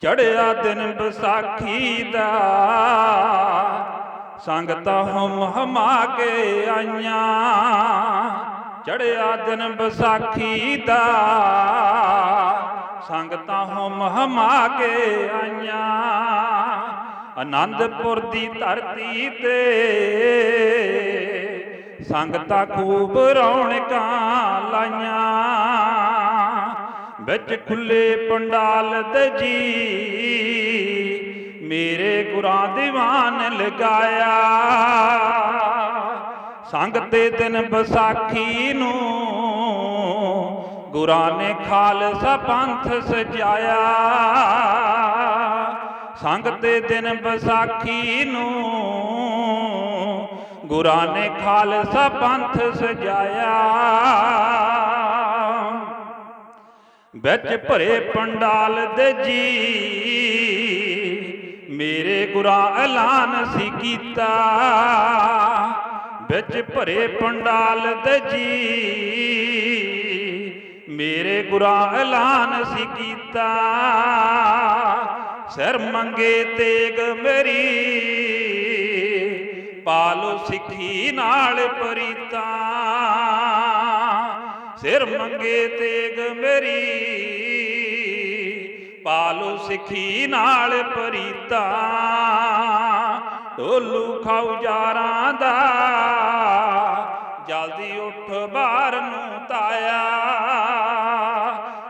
ਚੜਿਆ ਦਿਨ ਵਿਸਾਖੀ ਦਾ। ਸੰਗਤਾਂ ਹਮ ਹਮਾ ਕੇ ਆਈਆਂ। ਚੜਿਆ ਦਿਨ ਵਿਸਾਖੀ ਦਾ। ਸੰਗਤਾਂ ਹਮ ਹਮਾ ਕੇ ਆਈਆਂ। ਆਨੰਦਪੁਰ ਦੀ ਧਰਤੀ ਤੇ ਸੰਗਤਾਂ ਖੂਬ ਰੌਣਕਾਂ ਲਾਈਆਂ। ਵਿੱਚ ਖੁੱਲੇ ਪੰਡਾਲ ਤੇ ਜੀ। ਮੇਰੇ ਗੁਰਾਂ ਦੀਵਾਨ ਲਗਾਇਆ। ਸੰਗ ਤੇ ਦਿਨ ਵਿਸਾਖੀ ਨੂੰ ਗੁਰਾਂ ਨੇ ਖਾਲਸਾ ਪੰਥ ਸਜਾਇਆ। ਸੰਗ ਤੇ ਦਿਨ ਵਿਸਾਖੀ ਨੂੰ ਗੁਰਾਂ ਨੇ ਖਾਲਸਾ ਪੰਥ ਸਜਾਇਆ। ਵਿੱਚ ਭਰੇ ਪੰਡਾਲ ਦੇ ਜੀ। ਮੇਰੇ ਗੁਰਾਂ ਐਲਾਨ ਸੀ ਕੀਤਾ। ਵਿੱਚ ਭਰੇ ਪੰਡਾਲ ਦੇ ਜੀ। ਮੇਰੇ ਗੁਰਾਂ ਐਲਾਨ ਸੀ ਕੀਤਾ। ਸਿਰ ਮੰਗੇ ਤੇਗ ਮੇਰੀ। ਪਾਲੋ ਸਿੱਖੀ ਨਾਲ ਪਰੀਤਾ। ਸਿਰ ਮੰਗੇ ਤੇਗ ਮੇਰੀ। ਪਾਲੋ ਸਿੱਖੀ ਨਾਲ ਪਰੀਤਾ। ਢੋਲੂ ਖਾਉ ਜਾਰਾਂ ਦਾ। ਜਲਦੀ ਉੱਠ ਬਾਹਰ ਨੂੰ ਤਾਇਆ।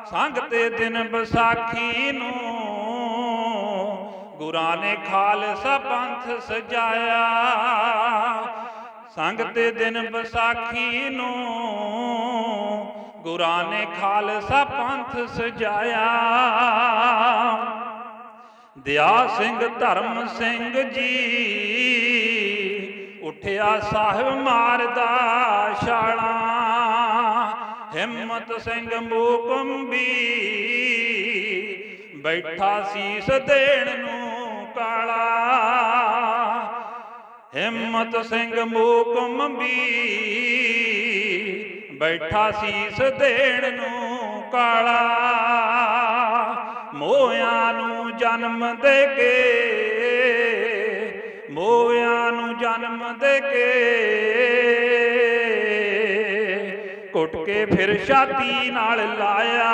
ਸੰਗ ਤੇ ਦਿਨ ਵਿਸਾਖੀ ਨੂੰ ਗੁਰਾਂ ਨੇ ਖਾਲਸਾ ਪੰਥ ਸਜਾਇਆ। ਸੰਗਤ ਦਿਨ ਵਿਸਾਖੀ ਨੂੰ ਗੁਰਾਂ ਨੇ ਖਾਲਸਾ ਪੰਥ ਸਜਾਇਆ। ਦਿਆ ਸਿੰਘ ਧਰਮ ਸਿੰਘ ਜੀ ਉਠਿਆ ਸਾਹਿਬ ਮਾਰਦਾ ਛਾਲਾਂ। ਹਿੰਮਤ ਸਿੰਘ ਮੂਕੰਬੀ ਬੈਠਾ ਸੀਸ ਦੇਣ ਨੂੰ ਕਾਲਾ। ਹਿੰਮਤ ਸਿੰਘ ਮੂਕੰਬੀ ਬੈਠਾ ਸੀਸ ਦੇਣ ਨੂੰ ਕਾਲਾ ਮੋਇਆਂ ਨੂੰ ਜਨਮ ਦੇ ਕੇ ਮੋਇਆਂ ਨੂੰ ਜਨਮ ਦੇ ਕੇ। ਕੁੱਟ ਕੇ ਫਿਰ ਛਾਤੀ ਨਾਲ ਲਾਇਆ,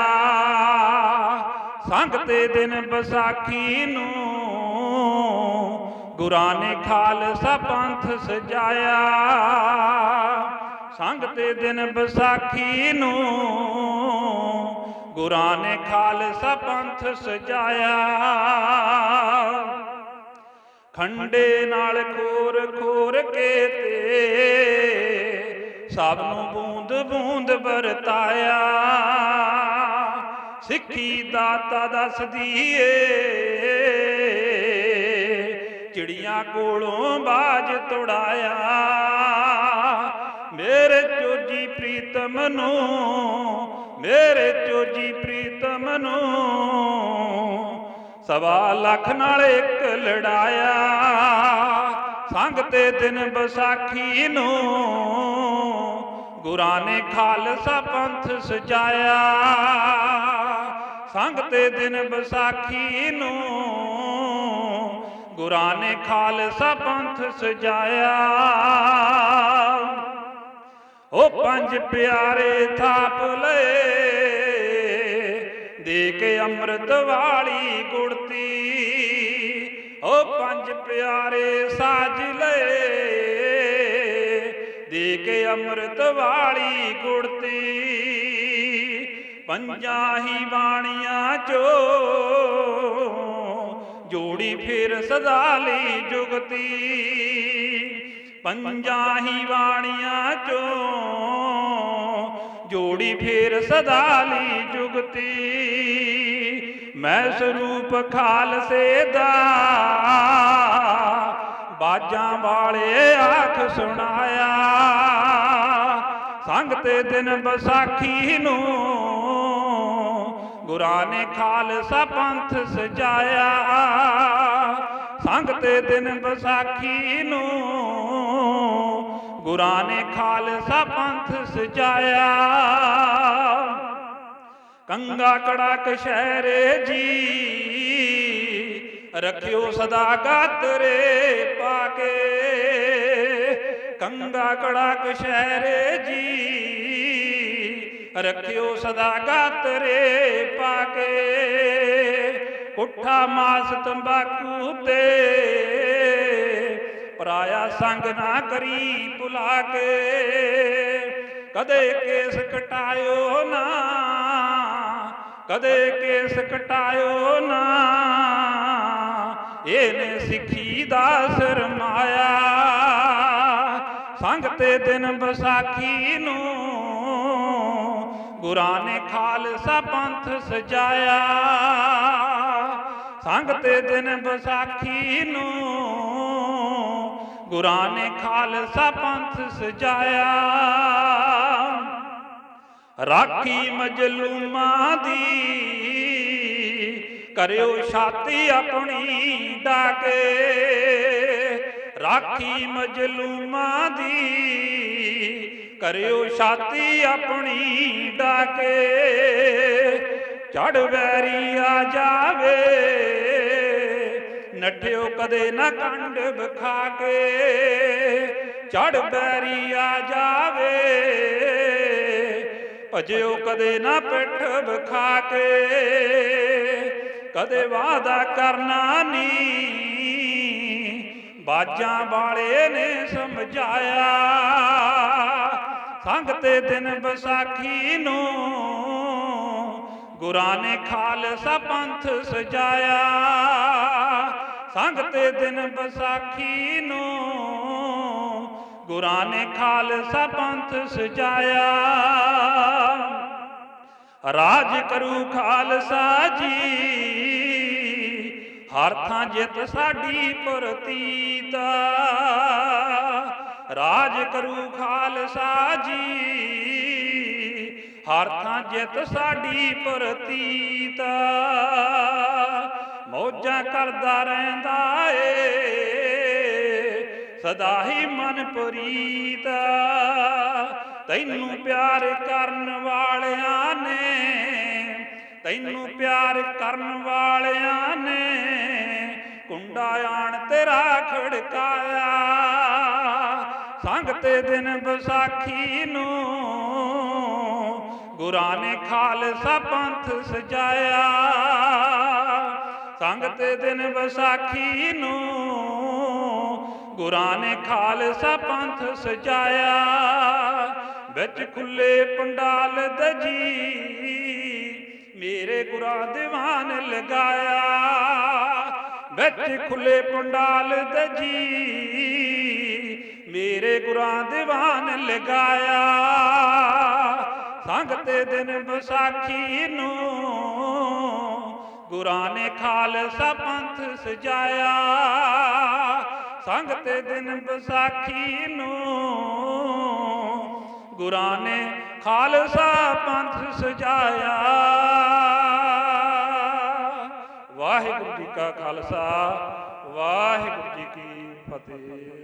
ਸੰਗ ਤੇ ਦਿਨ ਵਿਸਾਖੀ ਨੂੰ ਗੁਰਾਂ ਨੇ ਖਾਲਸਾ ਪੰਥ ਸਜਾਇਆ। ਸੰਗ ਤੇ ਦਿਨ ਵਿਸਾਖੀ ਨੂੰ ਗੁਰਾਂ ਨੇ ਖਾਲਸਾ ਪੰਥ ਸਜਾਇਆ। ਖੰਡੇ ਨਾਲ ਖੋਰ ਖੋਰ ਕੇ ਤੇ ਸਭ ਨੂੰ ਬੂੰਦ ਬੂੰਦ ਵਰਤਾਇਆ। ਸਿੱਖੀ ਦਾਤਾ ਦੱਸਦੀ ਏ ਚਿੜੀਆਂ ਕੋਲੋਂ ਬਾਜ ਤੁੜਾਇਆ। ਮੇਰੇ ਚੋਜੀ ਪ੍ਰੀਤਮ ਨੂੰ, ਮੇਰੇ ਚੋਜੀ ਪ੍ਰੀਤਮ ਨੂੰ ਸਵਾ ਲੱਖ ਨਾਲ ਇੱਕ ਲੜਾਇਆ। ਸੰਗ ਤੇ ਦਿਨ ਵਿਸਾਖੀ ਨੂੰ ਗੁਰਾਂ ਨੇ ਖਾਲਸਾ ਪੰਥ ਸਜਾਇਆ। ਸੰਗ ਤੇ ਦਿਨ ਵਿਸਾਖੀ ਨੂੰ ਗੁਰਾਂ ਨੇ ਖਾਲਸਾ ਪੰਥ ਸਜਾਇਆ। ਉਹ ਪੰਜ ਪਿਆਰੇ ਥਾਪ ਲਏ। ਦੇ ਕੇ ਅੰਮ੍ਰਿਤ ਵਾਲੀ ਗੁੜਤੀ। ਉਹ ਪੰਜ ਪਿਆਰੇ ਸਾਜ ਲਏ। ਦੇ ਕੇ ਅੰਮ੍ਰਿਤ ਵਾਲੀ ਗੁੜਤੀ। ਪੰਜਾਂ ਹੀ ਬਾਣੀਆਂ ਚੋ ਜੋੜੀ ਫੇਰ ਸਦਾ ਲਈ ਜੁਗਤੀ। ਪੰਜਾਂ ਹੀ ਬਾਣੀਆਂ ਚੋਂ ਜੋੜੀ ਫੇਰ ਸਦਾ ਲਈ ਜੁਗਤੀ। ਮੈਂ ਸਰੂਪ ਖਾਲਸੇ ਦਾ ਬਾਜਾਂ ਵਾਲੇ ਆਖ ਸੁਣਾਇਆ। ਸੰਗ ਤੇ ਦਿਨ ਵਿਸਾਖੀ ਨੂੰ ਗੁਰਾਂ ਨੇ ਖਾਲਸਾ ਪੰਥ ਸਜਾਇਆ। ਸੰਗ ਤੇ ਦਿਨ ਵਿਸਾਖੀ ਨੂੰ ਗੁਰਾਂ ਨੇ ਖਾਲਸਾ ਪੰਥ ਸਜਾਇਆ। ਕੰਗਾ ਕੜਾ ਕਸ਼ਹਿਰੇ ਜੀ, ਰੱਖਿਓ ਸਦਾ ਗਾਤਰੇ ਪਾ ਕੇ ਕੰਗਾ ਕੜਾ ਕਸ਼ਹਿਰੇ ਜੀ ਰੱਖਿਓ ਸਦਾ ਗਾਤਰੇ ਪਾ ਕੇ ਪੁੱਠਾ ਮਾਸ ਤੰਬਾਕੂ ਤੇ ਪਰਾਇਆ ਸੰਗ ਨਾ ਕਰੀ ਭੁਲਾ ਕੇ ਕਦੇ ਕੇਸ ਕਟਾਇਓ ਨਾ। ਕਦੇ ਕੇਸ ਕਟਾਇਓ ਨਾ। ਇਹਨੇ ਸਿੱਖੀ ਦਾ ਸਰਮਾਇਆ ਸੰਗ ਤੇ ਦਿਨ ਵਿਸਾਖੀ ਨੂੰ ਗੁਰਾਂ ਨੇ ਖਾਲਸਾ ਪੰਥ ਸਜਾਇਆ। ਸੰਗ ਤੇ ਦਿਨ ਵਿਸਾਖੀ ਨੂੰ ਗੁਰਾਂ ਨੇ ਖਾਲਸਾ ਪੰਥ ਸਜਾਇਆ। ਰਾਖੀ ਮਜਲੂਮਾਂ ਦੀ ਕਰਿਓ ਛਾਤੀ ਆਪਣੀ ਡਾਕੇ। ਰਾਖੀ ਮਜਲੂਮਾਂ ਦੀ ਕਰਿਓ ਛਾਤੀ ਆਪਣੀ ਡਾਕੇ। ਚੜ ਵੈਰੀ ਆ ਜਾਵੇ। ਨਠਿਓ ਕਦੇ ਨਾ ਕੰਡ ਵਿਖਾ ਕੇ ਚੜ ਬੈਰੀ ਆ ਜਾਵੇ। ਭਜਿਓ ਕਦੇ ਨਾ ਪਿੱਠ ਬਖਾ ਕੇ ਕਦੇ ਵਾਦਾ ਕਰਨਾ ਨੀ। ਬਾਜਾਂ ਵਾਲੇ ਨੇ ਸਮਝਾਇਆ। ਸੰਗ ਤੇ ਦਿਨ ਵਿਸਾਖੀ ਨੂੰ ਗੁਰਾਂ ਨੇ ਖਾਲਸਾ ਪੰਥ ਸਜਾਇਆ। ਸੰਗ ਤੇ ਦਿਨ ਵਿਸਾਖੀ ਨੂੰ ਗੁਰਾਂ ਨੇ ਖਾਲਸਾ ਪੰਥ ਸਜਾਇਆ। ਰਾਜ ਕਰੂ ਖਾਲਸਾ ਜੀ, ਹਰ ਥਾਂ ਜਿੱਤ ਸਾਡੀ ਪ੍ਰਤੀਤ। ਰਾਜ ਕਰੂ ਖਾਲਸਾ ਜੀ। ਹਰ ਥਾਂ ਜਿੱਤ ਸਾਡੀ ਪ੍ਰਤੀਤ। ਮੌਜਾਂ ਕਰਦਾ ਰਹਿੰਦਾ ਏ, ਸਦਾ ਹੀ ਮਨ ਪ੍ਰੀਤ। ਤੈਨੂੰ ਪਿਆਰ ਕਰਨ ਵਾਲਿਆਂ ਨੇ, ਤੈਨੂੰ ਪਿਆਰ ਕਰਨ ਵਾਲਿਆਂ ਨੇ, ਕੁੰਡਾ ਆਣ ਤੇਰਾ ਖੜਕਾਇਆ। ਤੇ ਦਿਨ ਵਿਸਾਖੀ ਨੂੰ ਗੁਰਾਂ ਨੇ ਖਾਲਸਾ ਪੰਥ ਸਜਾਇਆ। ਸੰਗਤ ਦਿਨ ਵਿਸਾਖੀ ਨੂੰ ਗੁਰਾਂ ਨੇ ਖਾਲਸਾ ਪੰਥ ਸਜਾਇਆ। ਵਿੱਚ ਖੁੱਲੇ ਪੰਡਾਲ ਦਜੀ, ਮੇਰੇ ਗੁਰਾਂ ਦੀਵਾਨ ਲਗਾਇਆ। ਵਿੱਚ ਖੁੱਲੇ ਪੰਡਾਲ ਦਜੀ ਮੇਰੇ ਗੁਰਾਂ ਦੀਵਾਨ ਲਗਾਇਆ। ਸੰਗ ਤੇ ਦਿਨ ਵਿਸਾਖੀ ਨੂੰ ਗੁਰਾਂ ਨੇ ਖਾਲਸਾ ਪੰਥ ਸਜਾਇਆ। ਸੰਗ ਤੇ ਦਿਨ ਵਿਸਾਖੀ ਨੂੰ ਗੁਰਾਂ ਨੇ ਖਾਲਸਾ ਪੰਥ ਸਜਾਇਆ। ਵਾਹਿਗੁਰੂ ਜੀ ਕਾ ਖਾਲਸਾ, ਵਾਹਿਗੁਰੂ ਜੀ ਕੀ ਫਤਿਹ।